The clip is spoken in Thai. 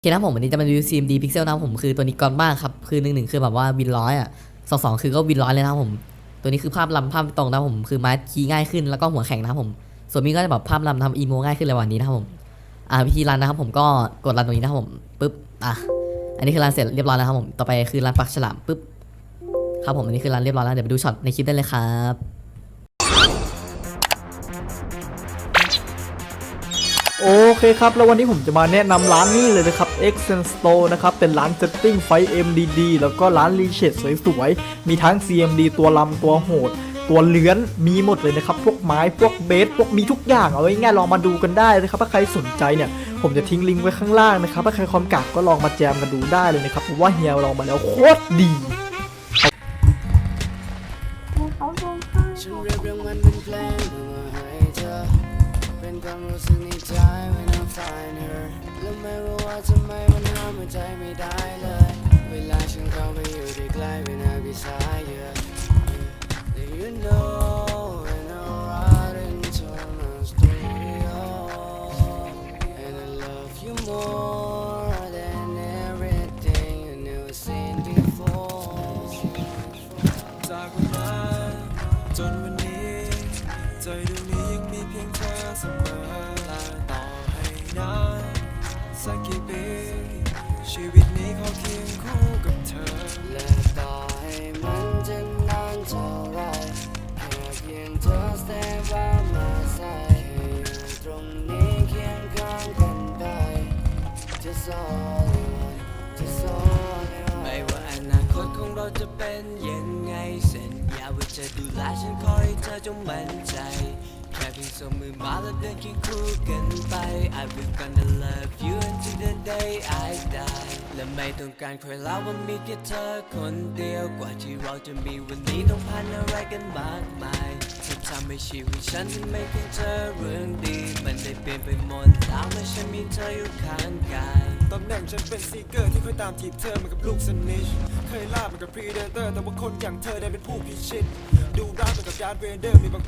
โอเคนะผมวันนี้จะมารีวิว CMD Pixel นะผมคือตัวนี้ก่อนมากครับ คือหนึ่งหนึ่งคือแบบว่าวินร้อยอะสองสองคือก็วินร้อยเลยนะผม ตัวนี้คือภาพลำภาพตรงนะผมคือไม้คีย์ง่ายขึ้นแล้วก็หัวแข็งนะผม ส่วนนี้ก็จะแบบภาพลำทำอีโมง่ายขึ้นเลยวันนี้นะผมอ่าวิธีรันนะครับผมก็กดรันตรงนี้นะผมปุ๊บอะอันนี้คือรันเสร็จเรียบร้อยแล้วครับผมต่อไปคือรันปักฉลามปุ๊บครับผมอันนี้คือรันเรียบร้อยแล้วเดี๋ยวไปดูช็อตในคลิปได้เลยครับ โอเคครับ แล้ววันนี้ผมจะมาแนะนำร้านนี้เลยนะครับ e x c e n Store นะครับ เป็นร้านเซตติ้งไฟ MDD แล้วก็ร้านรีเชดสวยๆ มีทั้ง CMD ตัวลำตัวโหด ตัวเลื้อนมีหมดเลยนะครับ พวกไม้พวกเบส พวกมีทุกอย่างเอาไว้ง่ายลองมาดูกันได้นะครับ ถ้าใครสนใจเนี่ย ผมจะทิ้งลิงก์ไว้ข้างล่างนะครับ ถ้าใครความกากก็ลองมาแจมกันดูได้เลยนะครับเพราะว่าเฮียลองมาแล้วโคตรดีเรียบเรียงมันเป็นเพลง ความรู้สึกในใจ when I find her และไม่รู้ว่าทำไมมันห้ามใจไม่ได้เลย เวลาฉันเข้าไปอยู่ใกล้ๆ when I beside you Do you know when I ride into my studio and I love you more than everything you never seen before จากวันนั้นจนวันนี้ใจด ชีวิตนี้ขอเคียงคู่กับเธอ และต่อให้มันจะนานเท่าไรแค่เพียงเธอ stay by my side ให้อยู่ตรงนี้เคียงข้างกันไป Just all you want Just only one ไม่ว่าอนาคตของเราจะเป็นยังไงสัญญาว่าจะดูแลฉันคอยให้เธอจงมั่นใจแค่เพียงส่งมือมาแล้วเดินเคียงคู่กันไป I will gonna love you day I die และไม่ต้องการใครแล้วว่ามีแค่เธอคนเดียวกว่าที่เราจะมีวันนี้ต้องผ่านอะไรกันมากมายเธอทำให้ชีวิตฉันไม่เพียงเธอเรื่องดี มันได้เปลี่ยนไปหมดแล้วเมื่อฉันมีเธออยู่ข้างกายตำแหน่งฉันเป็นซีเกอร์ที่คอยตามจีบเธอเหมือนกับลูกสนิชเคยล่าเหมือนกับพรีเดเตอร์แต่ว่าคนอย่างเธอได้เป็นผู้พิชิต ดูร้ายเหมือนกับดาร์ธเวเดอร์มีบาง